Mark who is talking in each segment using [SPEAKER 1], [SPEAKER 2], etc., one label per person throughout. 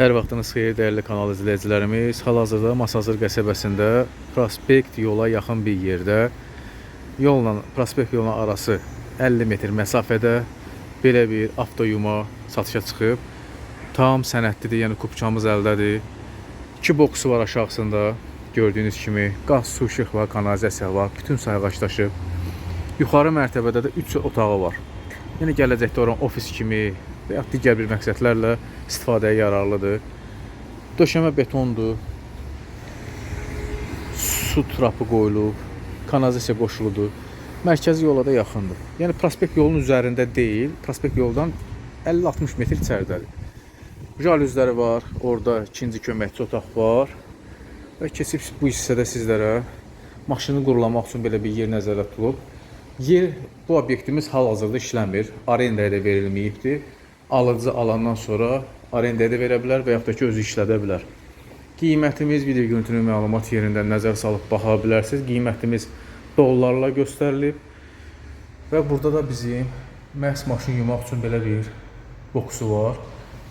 [SPEAKER 1] Hər vaxtınız xeyir dəyərli kanal izləyicilərimiz. Hal-hazırda Masazır qəsəbəsində prospekt yola yaxın bir yerdə yolla prospekt yoluna arası 50 metr məsafədə belə bir avtoyuma satışa çıxıb. Tam sənədlidir, yəni kupçamız əldədir. 2 boksu var aşağısında. Gördüyünüz kimi qaz, su, işıq var, kanalizasiya var. Bütün sayğac daşıb. Yuxarı mərtəbədə də 3 otağı var. Yəni gələcəkdə oran ofis kimi və ya digər bir məqsədlərlə istifadəyə yararlıdır. Döşəmə betondur. Su trapı qoyulub, kanalizasiya qoşuludur. Mərkəzi yola da yaxındır. Yəni prospekt yolun üzərində deyil, prospekt yoldan 50-60 metr içəridədir. Jalüzləri var, orada ikinci köməkçi otaq var. Və keçib bu hissədə sizlərə maşını qurulamaq üçün belə bir yer nəzərdə tutulub. Yer bu obyektimiz hal-hazırda işləmir. Arendaya da verilməyibdir. Alıcı alandan sonra arendaya da verə bilər və yaxud da ki özü işlədə bilər. Qiymətimiz video görüntünün məlumat yerində nəzər salıb baxa bilərsiniz. Qiymətimiz dollarla göstərilib. Və burada da bizim məhz maşın yumaq üçün belə bir boksu var.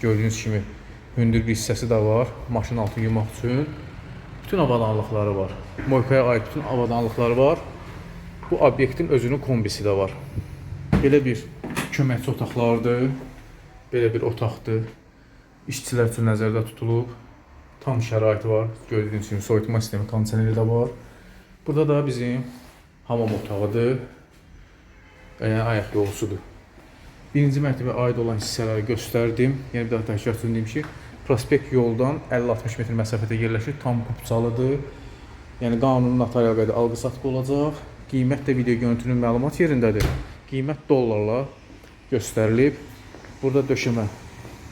[SPEAKER 1] Gördüyünüz kimi hündür bir hissəsi də var. Maşın altı yumaq üçün bütün avadanlıqları var. Moykaya aid bütün avadanlıqları var. Bu obyektin özünün kombisi də var. Belə bir köməkçi otaqlardır. Belə bir otaqdır. İşçilər üçün nəzərdə tutulub. Tam şəraiti var. Gördüyünüz kimi soyutma sistemi, kondisioneri də var. Burada da bizim hamam otağıdır. Yəni ayaq yolusudur. Birinci mərtəbə aid olan hissələri göstərdim. Yəni bir daha təkrar üçün deyim ki, prospekt yoldan 50-60 metr məsafədə yerləşir. Tam kupçalıdır. Yəni qanuni notarial qayda alqı-satqı olacaq. Qiymət də video görüntünün məlumat yerindədir. Qiymət dollarla göstərilib. Burada döşəmə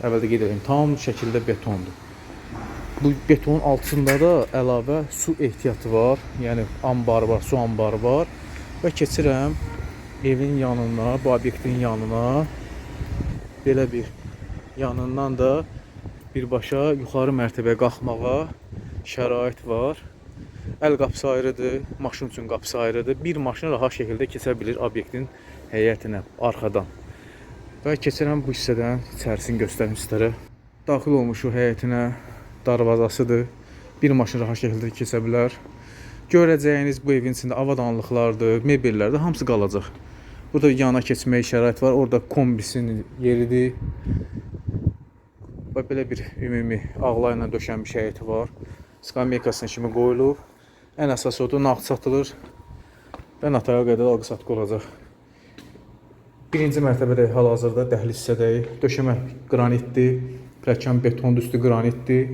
[SPEAKER 1] əvvəldə qeyd edim, tam şəkildə betondur. Bu betonun altında da əlavə su ehtiyatı var. Yəni anbar var, su anbarı var. Və keçirəm evin yanına, bu obyektin yanına belə bir yanından da birbaşa yuxarı mərtəbəyə qalxmağa şərait var. Əl qapısı ayrıdır, maşın üçün qapısı ayrıdır. Bir maşın rahat şəkildə keçə bilir obyektin həyətinə arxadan. Və keçirəm bu hissədən içərisini göstərim sizlərə. Daxil olmuşuq həyətinə darvazasıdır. Bir maşın rahat şəkildə keçə bilər. Görəcəyiniz bu evin içində avadanlıqlardır, mebellərdir, hamısı qalacaq. Burada yana keçməyə şərait var. Orada kombisinin yeridir. Və belə bir ümumi ağla ilə döşənmiş həyəti var. Skameykasının kimi qoyulub. Ən əsas odur, nağd satılır və notarial qaydada alqı-satqı olacaq. Birinci mərtəbədə hal-hazırda dəhliz hissədəyik. Döşəmə qranitdir, pilləkən betondur, üstü qranitdir.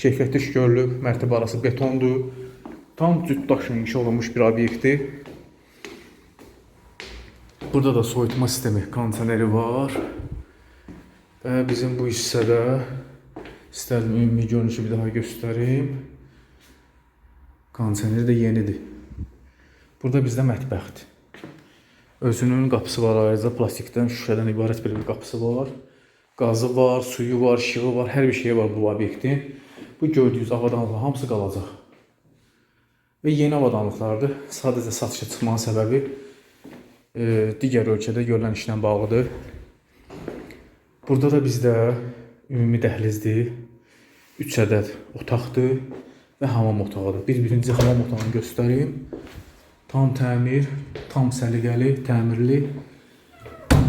[SPEAKER 1] Keyfiyyətli iş görülüb, mərtəbə arası betondur. Tam cüt daşla olunmuş bir obyektdir. Burada da soyutma sistemi, kondisioneri var. Və bizim bu hissədə istədim ümumi görünüşü bir daha göstərim. Kondisioneri də yenidir. Burada bizdə mətbəxdir. Özünün qapısı var, ayrıca plastikdən, şüşədən ibarət belə bir qapısı var. Qazı var, suyu var, işığı var, hər bir şey var bu obyektin. Bu gördüyünüz avadanlıqlar hamısı qalacaq. Və yeni avadanlıqlardır. Sadəcə satışa çıxmanın səbəbi e, digər ölkədə görülən işlə bağlıdır. Burada da bizdə ümumi dəhlizdir. 3 ədəd otaqdır və hamam otağıdır. Bir birinci hamam otağını göstərim. Tam təmir, tam səliqəli, təmirli.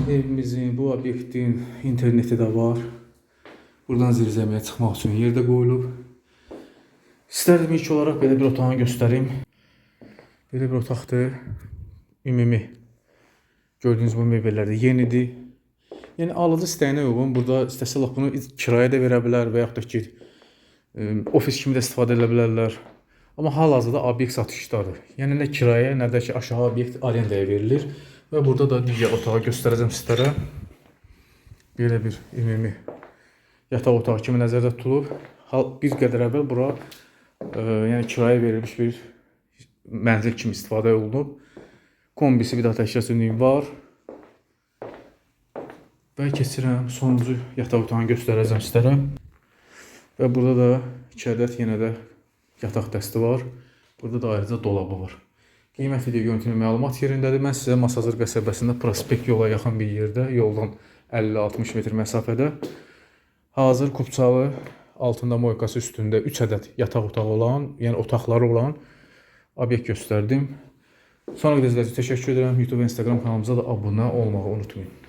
[SPEAKER 1] Evimizin, bu obyektin interneti də var. Buradan zirzəmiyə çıxmaq üçün yer də qoyulub. İstərdim ilk olaraq belə bir otağını göstərim. Belə bir otaqdır. Ümumi. Gördüyünüz bu mebellər də yenidir. Yəni alıcı istəyinə uyğun burada istəsə lap bunu kirayə də verə bilər və yaxud da ki ofis kimi də istifadə edə bilərlər. Amma hal-hazırda obyekt satışdadır. Yəni nə kirayə, nə də ki aşağı obyekt arendaya verilir və burada da digər otağı göstərəcəm sizlərə. Belə bir ümumi yataq otağı kimi nəzərdə tutulub. Bir qədər əvvəl bura ə, yəni kirayə verilmiş bir mənzil kimi istifadə olunub. Kombisi bir daha təkrar söyləyim var. Və keçirəm sonuncu yataq otağını göstərəcəm sizlərə. Və burada da iki ədəd yenə də yataq dəsti var. Burada da ayrıca dolabı var. Qiymət video görüntünün məlumat yerindədir. Mən sizə Masazır qəsəbəsində prospekt yola yaxın bir yerdə, yoldan 50-60 metr məsafədə hazır kupçalı altında moykası üstündə 3 ədəd yataq otağı olan, yəni otaqları olan obyekt göstərdim. Sonra izlədiyiniz üçün təşəkkür edirəm. YouTube və Instagram kanalımıza da abunə olmağı unutmayın.